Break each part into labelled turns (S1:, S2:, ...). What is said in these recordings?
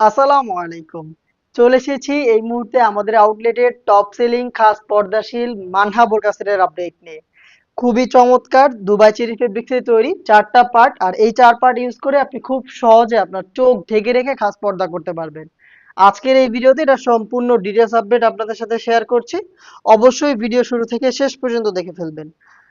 S1: আসসালামু আলাইকুম। চলে এসেছি এই মুহূর্তে আমাদের আউটলেটের টপ সেলিং খাস পর্দাশীল মানহা বোরকা সেটের আপডেট নিয়ে। খুবই চমৎকার দুবাই চেরি ফেব্রিক্সে তৈরি চারটা পার্ট আর এই চার পার্ট ইউজ করে আপনি খুব সহজে আপনার চোখ ঢেকে রেখে খাস পর্দা করতে পারবেন। আজকের এই ভিডিওতে এটা সম্পূর্ণ ডিটেলস আপডেট আপনাদের সাথে শেয়ার করছি। অবশ্যই ভিডিও শুরু থেকে শেষ পর্যন্ত দেখে ফেলবেন।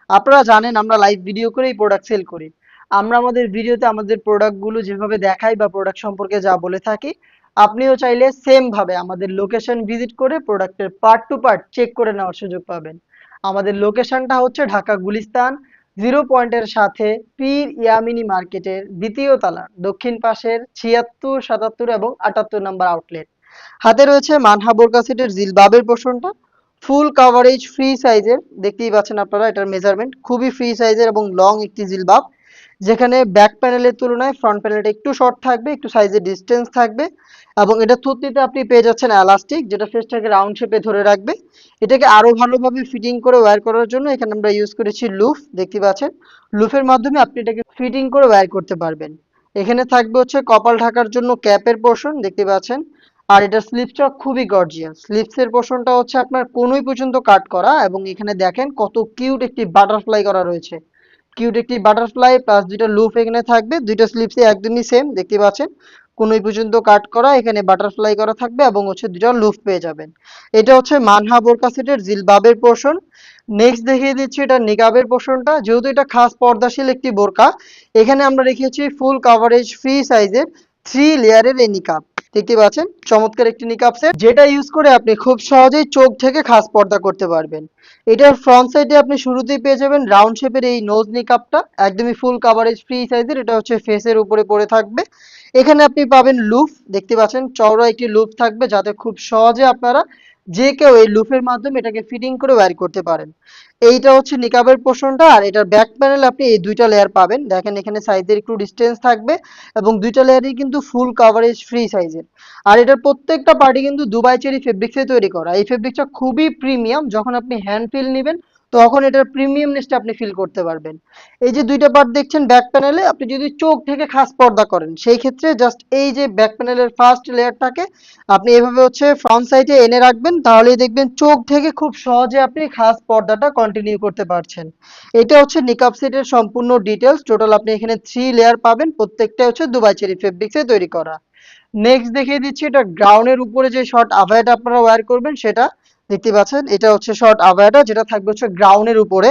S1: আপনারা জানেন আমরা লাইভ ভিডিও করেই প্রোডাক্ট সেল করি। আমরা আমাদের ভিডিওতে আমাদের প্রোডাক্টগুলো যেভাবে দেখাই বা প্রোডাক্ট সম্পর্কে যা বলে থাকি, আপনিও চাইলে সেম ভাবে আমাদের লোকেশন ভিজিট করে প্রোডাক্টের পার্ট টু পার্ট চেক করে নেওয়ার সুযোগ পাবেন। আমাদের লোকেশনটা হচ্ছে ঢাকা গুলিস্তান জিরো পয়েন্টের সাথে পীর ইয়ামিনী মার্কেটের দ্বিতীয় তলা, দক্ষিণ পাশের ছিয়াত্তর, সাতাত্তর এবং আটাত্তর নম্বর আউটলেট হাতে রয়েছে মানহা বোরকা সেটের জিলবাবের পোষণটা। ফুল কাভারেজ ফ্রি সাইজের দেখতেই পাচ্ছেন আপনারা এটার মেজারমেন্ট খুবই ফ্রি সাইজের এবং লং একটি জিলবাব। যেখানে ব্যাক প্যানেলের তুলনায় ফ্রন্ট প্যানেলটা একটু শর্ট থাকবে, একটু সাইজের ডিস্টেন্স থাকবে এবং এটা থুতনিতে আপনি পেয়ে যাচ্ছেন এলাস্টিক যেটা ফেসটাকে রাউন্ড শেপে ধরে রাখবে। এটাকে আরও ভালোভাবে ফিটিং করে ওয়্যার করার জন্য এখানে আমরা ইউজ করেছি লুফ দেখতে পাচ্ছেন? লুফের মাধ্যমে আপনি এটাকে ফিটিং করে ওয়্যার করতে পারবেন। এখানে থাকবে হচ্ছে কপাল ঢাকার জন্য ক্যাপের পোর্শন দেখতে পাচ্ছেন? আর এটা স্লিপসটা খুবই গর্জিয়াস স্লিপসের পোর্শনটা হচ্ছে আপনার কোনোই পর্যন্ত কাট করা এবং এখানে দেখেন কত কিউট একটি বাটারফ্লাই করা রয়েছে। কিউট একটি বাটারফ্লাই প্লাস দুইটা লুপ এখানে থাকবে। দুইটা স্লিপসে একদমই সেম দেখতে পাচ্ছেন? কোনোই পর্যন্ত কাট করা, এখানে বাটারফ্লাই করা থাকবে এবং হচ্ছে দুইটা লুপ পেয়ে যাবেন। এটা হচ্ছে মানহা বোরকা সেটের জিলবাবের পোর্শন নেক্সট দেখিয়ে দিচ্ছি এটা নিকাবের পোর্শনটা যেহেতু এটা খাস পর্দাশীল একটি বোরকা, এখানে আমরা রেখেছি ফুল কাভারেজ ফ্রি সাইজের থ্রি লেয়ারের এই নিকাব দেখতে পাচ্ছেন, চমৎকার একটি নিকাপ সেট যেটা ইউজ করে আপনি খুব সহজেই চোখ থেকে খাস পর্দা করতে পারবেন। এটার ফ্রন্ট সাইডে আপনি শুরুতেই পেয়ে যাবেন রাউন্ড শেপের এই নোজ নিকাপটা একদমই ফুল কাভারেজ ফ্রি সাইজের এটা হচ্ছে ফেসের উপরে পড়ে থাকবে। এখানে আপনি পাবেন লুফ দেখতে পাচ্ছেন, চওড়া একটি লুফ থাকবে, যাতে খুব সহজে আপনারা যে কেউ এই লুফের মাধ্যমে এটাকে ফিটিং করে ওয়্যার করতে পারেন। এইটা হচ্ছে নিকাবের পোর্শনটা, আর এটার ব্যাক প্যানেল আপনি এই দুইটা লেয়ার পাবেন। দেখেন এখানে সাইজের একটু ডিস্টেন্স থাকবে এবং দুইটা লেয়ারই কিন্তু ফুল কাভারেজ ফ্রি সাইজের আর এটার প্রত্যেকটা পার্টি কিন্তু দুবাই চেরি ফেব্রিক্সে তৈরি করা। এই ফেব্রিকটা খুবই প্রিমিয়াম যখন আপনি হ্যান্ড ফিল নেবেন তখন এটার প্রিমিয়ামনেসটা আপনি ফিল করতে পারবেন। এই যে দুইটা পার্ট দেখছেন ব্যাক প্যানেলে আপনি যদি চোখ থেকে খাস পর্দা করেন, সেই ক্ষেত্রে জাস্ট এই যে ব্যাক প্যানেলের ফার্স্ট লেয়ারটাকে আপনি এভাবে হচ্ছে ফ্রন্ট সাইডে এনে রাখবেন, তাহলেই দেখবেন চোখ থেকে খুব সহজে আপনি খাস পর্দাটা কন্টিনিউ করতে পারছেন। এটা হচ্ছে নিকাব সেটের সম্পূর্ণ ডিটেলস টোটাল আপনি এখানে থ্রি লেয়ার পাবেন প্রত্যেকটা হচ্ছে দুবাই চেরি ফেব্রিক্সে তৈরি করা। নেক্সট দেখিয়ে দিচ্ছি, এটা গ্রাউন্ডের উপরে যে শর্ট আভায়াটা আপনারা ওয়্যার করবেন, সেটা দেখতে পাচ্ছেন, এটা হচ্ছে শর্ট আভায়াটা যেটা থাকবে হচ্ছে গ্রাউন্ডের উপরে।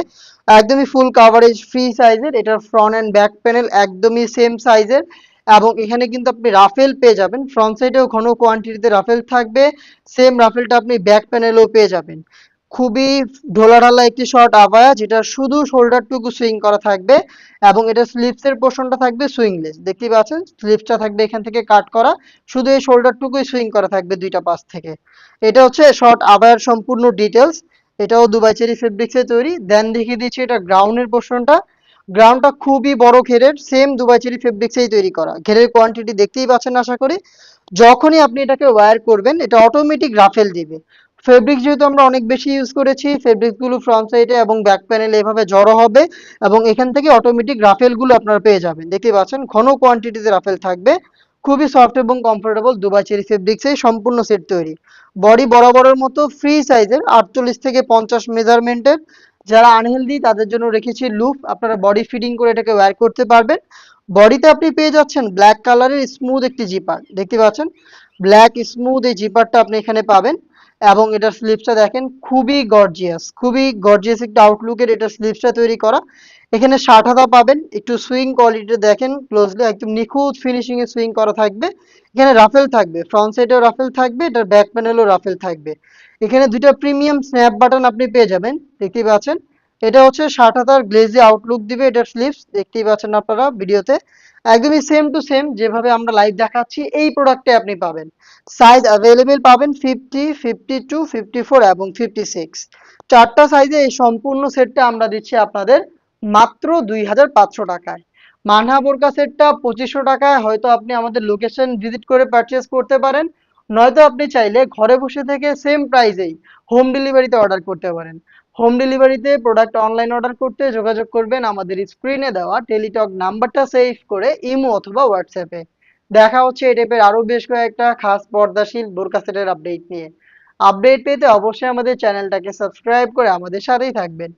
S1: একদমই ফুল কাভারেজ ফ্রি সাইজের এটা ফ্রন্ট অ্যান্ড ব্যাক প্যানেল একদমই সেম সাইজের এবং এখানে কিন্তু আপনি রাফেল পেয়ে যাবেন ফ্রন্ট সাইডেও ঘন কোয়ান্টিটিতে রাফেল থাকবে সেম রাফেলটা আপনি ব্যাক প্যানেলেও পেয়ে যাবেন। খুবই ঢোলাঢালা একটি শর্ট আবায়া, যেটা শুধু শোল্ডারটুকু সুইং করা থাকবে এবং এটা স্লিপসের পোর্শনটা থাকবে সুইংলেস দেখতেই পাচ্ছেন স্লিপসটা থাকবে এখান থেকে কাট করা, শুধু এই শোল্ডারটুকুই সুইং করা থাকবে দুইটা পাশ থেকে। এটা হচ্ছে শর্ট আবায়ার সম্পূর্ণ ডিটেলস এটাও দুবাই চেরি ফেব্রিক্সে তৈরি। দেন দেখিয়ে দিচ্ছি এটা গ্রাউন্ডের পোর্শনটা গ্রাউন্ডটা খুবই বড় ঘেরের সেম দুবাই চেরি ফেব্রিক্সেই তৈরি করা। ঘেরের কোয়ান্টিটি দেখতেই পাচ্ছেন আশা করি। যখনই আপনি এটাকে ওয়্যার করবেন, এটা অটোমেটিক রাফেল দিবে। ফেব্রিক যেহেতু আমরা অনেক বেশি ইউজ করেছি ফেব্রিকগুলো ফ্রন্ট সাইডে এবং ব্যাক প্যানেলে এভাবে জড়ো হবে এবং এখান থেকে অটোমেটিক রাফেলগুলো আপনারা পেয়ে যাবেন। দেখতে পাচ্ছেন, ঘন কোয়ান্টিটিতে রাফেল থাকবে। খুবই সফট এবং কমফোর্টেবল দুবাই চেরি ফেব্রিক্সে সম্পূর্ণ সেট তৈরি। বডি বরাবরের মতো ফ্রি সাইজের আটচল্লিশ থেকে পঞ্চাশ মেজারমেন্টের যারা আনহেলদি তাদের জন্য রেখেছি লুপ আপনারা বডি ফিটিং করে এটাকে ওয়্যার করতে পারবেন। বডিতে আপনি পেয়ে যাচ্ছেন ব্ল্যাক কালারের স্মুথ একটি জিপার দেখতে পাচ্ছেন ব্ল্যাক স্মুথ এই জিপারটা আপনি এখানে পাবেন। এবং এটার স্লিপসটা দেখেন খুবই গর্জিয়াস খুবই গর্জিয়াস একটা আউটলুকের এটা স্লিপসটা তৈরি করা। এখানে ষাট হাতা পাবেন, একটু সুইং কোয়ালিটি দেখেন ক্লোজলি একদম নিখুঁত ফিনিশিং এ সুইং করা থাকবে। এখানে রাফেল থাকবে ফ্রন্ট সাইডেও রাফেল থাকবে, এটার ব্যাক প্যানেলও রাফেল থাকবে। এখানে দুইটা প্রিমিয়াম স্ন্যাপ বাটন আপনি পেয়ে যাবেন দেখতে পাচ্ছেন। এটা হচ্ছে ষাট হাতার গ্লেজি আউটলুক দিবে এটার স্লিপস দেখতেই পাচ্ছেন আপনারা ভিডিওতে। একদমই সেম টু সেম যেভাবে আমরা লাইভ দেখাচ্ছি, এই প্রোডাক্টে আপনি পাবেন। সাইজ অ্যাভেলেবেল পাবেন fifty fifty two fifty four এবং ফিফটি সিক্স চারটা সাইজে এই সম্পূর্ণ সেটটা আমরা দিচ্ছি আপনাদের মাত্র দুই হাজার পাঁচশো টাকায়। মানহা বোরকা সেটটা পঁচিশশো টাকায়, হয়তো আপনি আমাদের লোকেশন ভিজিট করে পারচেস করতে পারেন, নয়তো আপনি চাইলে ঘরে বসে থেকে সেম প্রাইসেই হোম ডেলিভারিতে অর্ডার করতে পারেন। হোম ডেলিভারিতে প্রোডাক্ট অনলাইন অর্ডার করতে যোগাযোগ করবেন আমাদের স্ক্রিনে দেওয়া টেলিটক নাম্বারটা সেভ করে ইমো অথবা হোয়াটসঅ্যাপে দেখা হচ্ছে এই টাইপের আরও বেশ কয়েকটা খাস পর্দাশীল বোরকাসেটের আপডেট নিয়ে। আপডেট পেতে অবশ্যই আমাদের চ্যানেলটাকে সাবস্ক্রাইব করে আমাদের সাথেই থাকবেন।